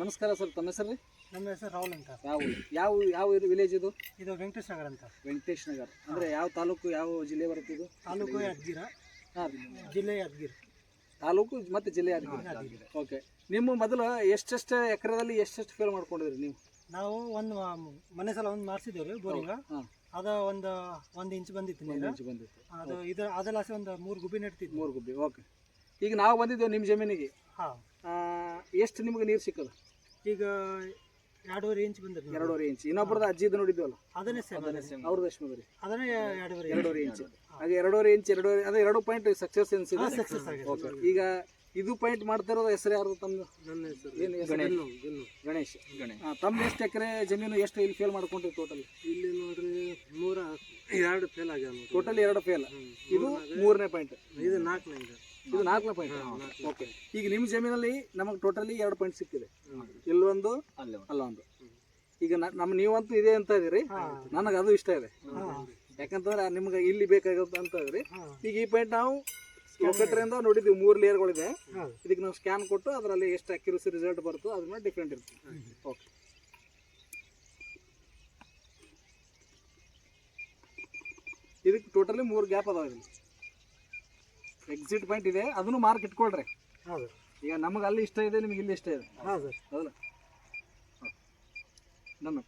ನಮಸ್ಕಾರ ಸರ್ ತಮ್ಮ ಹೆಸರು ರೀ? ನಮ್ಮ ಹೆಸರು ರಾಹುಲ್ ಅಂತ. ಯಾವ? ಯಾವ ಇದು ವಿಲೇಜ್ ಇದು? ಇದು ವೆಂಕಟೇಶ್ ನಗರ ಅಂತ. ವೆಂಕಟೇಶ್ ನಗರ್. ಅಂದರೆ ಯಾವ ತಾಲೂಕು ಯಾವ ಜಿಲ್ಲೆ ಬರುತ್ತೆ ಇದು? ತಾಲೂಕು ಯಾದಗಿರ. ಹಾಂ ಜಿಲ್ಲೆ ಯಾದಗಿರಿ. ತಾಲೂಕು ಮತ್ತು ಜಿಲ್ಲೆ ಯಾದಗಿರಿ. ಓಕೆ ನಿಮ್ಮ ಮೊದಲು ಎಷ್ಟೆಷ್ಟು ಎಕರೆದಲ್ಲಿ ಎಷ್ಟೆಷ್ಟು ಫೇಲ್ ಮಾಡ್ಕೊಂಡಿದ್ರಿ ನೀವು? ನಾವು ಒಂದು ಮನೆ ಸಲ ಒಂದು ಮಾಡಿಸಿದ್ದೇವೆ ರೀ ಬೋರಿಂಗ್. ಅದ ಒಂದು ಒಂದು ಇಂಚ್ ಬಂದಿತ್ತು ನೀರು ಇಂಚು ಬಂದಿತ್ತು. ಅದು ಇದು ಅದಲಾಸೆ ಒಂದು ಮೂರು ಗುಬ್ಬಿ ನೆಡ್ತಿತ್ತು ಮೂರು ಗುಬ್ಬಿ. ಓಕೆ ಈಗ ನಾವು ಬಂದಿದ್ದೇವೆ ನಿಮ್ಮ ಜಮೀನಿಗೆ. ಹಾಂ. ಎಷ್ಟು ನಿಮಗೆ ನೀರು ಸಿಕ್ಕದ? ಈಗ ಎರಡೂವರೆ ಇಂಚ್ ಬಂದಿದೆ ಎರಡೂವರೆ ಇಂಚ್ ಇನ್ನೊಬ್ರದ್ದು ಅಜ್ಜಿದು ನೋಡಿದ್ವಲ್ಲ? ಅದನ್ನೇ ಸೇಮ್ ಅವ್ರದ್ದು ಎಷ್ಟು ಬಂದ್ರಿ ಅದನ್ನೇ ಎರಡೂವರೆ ಎರಡೂವರೆ ಇಂಚ್ ಹಾಗೆ ಎರಡೂವರೆ ಇಂಚ್ ಎರಡೂವರೆ ಅದೇ ಎರಡು ಪಾಯಿಂಟ್ ಸಕ್ಸಸ್ ಎನ್ಸಿದೆ ಸಕ್ಸಸ್ ಆಗಿದೆ ಓಕೆ ಈಗ ಇದು ಪಾಯಿಂಟ್ ಮಾಡ್ತಾ ಇರೋದು ಹೆಸರು ಯಾರು ತಮ್ಮದು ನನ್ನ ಹೆಸರು. ಏನು ಹೆಸರು? ಗಣೇಶ್. ಆ, ತಮ್ಮ ಎಷ್ಟು ಎಕರೆ ಜಮೀನು ಎಷ್ಟು ಇಲ್ಲಿ ಫೇಲ್ ಮಾಡ್ಕೊಂಡ್ರಿ ಟೋಟಲ್ ಇಲ್ಲಿ ನೋಡ್ರಿ ಮೂರ ಎರಡು ಫೇಲ್ ಆಗ್ಯಾವ ಟೋಟಲ್ ಎರಡು ಫೇಲ್ ಇದು ಮೂರನೇ ಪಾಯಿಂಟ್ ಇದು ನಾಲ್ಕನೇ ಇದೆ. ಇದು ನಾಲ್ಕನೇ ಪಾಯಿಂಟ್ ಓಕೆ ಈಗ ನಿಮ್ಮ ಜಮೀನಲ್ಲಿ ನಮಗೆ ಟೋಟಲಿ ಎರಡು ಪಾಯಿಂಟ್ ಸಿಕ್ಕಿದೆ. ಇಲ್ಲೊಂದು ಅಲ್ಲೊಂದು. ಈಗ ನ- ನಮ್ಮ ನೀವಂತೂ ಇದೆ ಅಂತ ಇದೀರಿ ನನಗೆ ಅದು ಇಷ್ಟ ಇದೆ. ಯಾಕಂತಂದ್ರೆ ನಿಮ್ಗೆ ಇಲ್ಲಿ ಬೇಕಾಗುತ್ತೆ ಅಂತ ಇದ್ರಿ ಈಗ ಈ ಪಾಯಿಂಟ್ ನಾವು ಲೊಕೇಟ್ರಿಂದ ನೋಡಿದ್ವಿ ಮೂರು ಲೇಯರ್ಗಳಿದೆ ಇದಕ್ಕೆ ನಾವು ಸ್ಕ್ಯಾನ್ ಕೊಟ್ಟು ಅದರಲ್ಲಿ ಎಷ್ಟು ಅಕ್ಯುರಸಿ ರಿಸಲ್ಟ್ ಬರುತ್ತೋ ಅದ್ರ ಮೇಲೆ ಡಿಫ್ರೆಂಟ್ ಇರುತ್ತೆ. ಓಕೆ ಇದಕ್ಕೆ ಟೋಟಲಿ ಮೂರು ಗ್ಯಾಪ್ ಅದಾವ ಇಲ್ಲಿ. ಎಕ್ಸಿಟ್ ಪಾಯಿಂಟ್ ಇದೆ ಅದನ್ನು ಮಾರ್ಕ್ ಇಟ್ಕೊಳ್ರಿ. ಹೌದು. ಈಗ ನಮಗೆ ಅಲ್ಲಿ ಇಷ್ಟ ಇದೆ ನಿಮಗೆ ಇಲ್ಲಿ ಇಷ್ಟ ಇದೆ. ಹೌದು. ಹೌದಲ್ಲ ನಮ್ಮ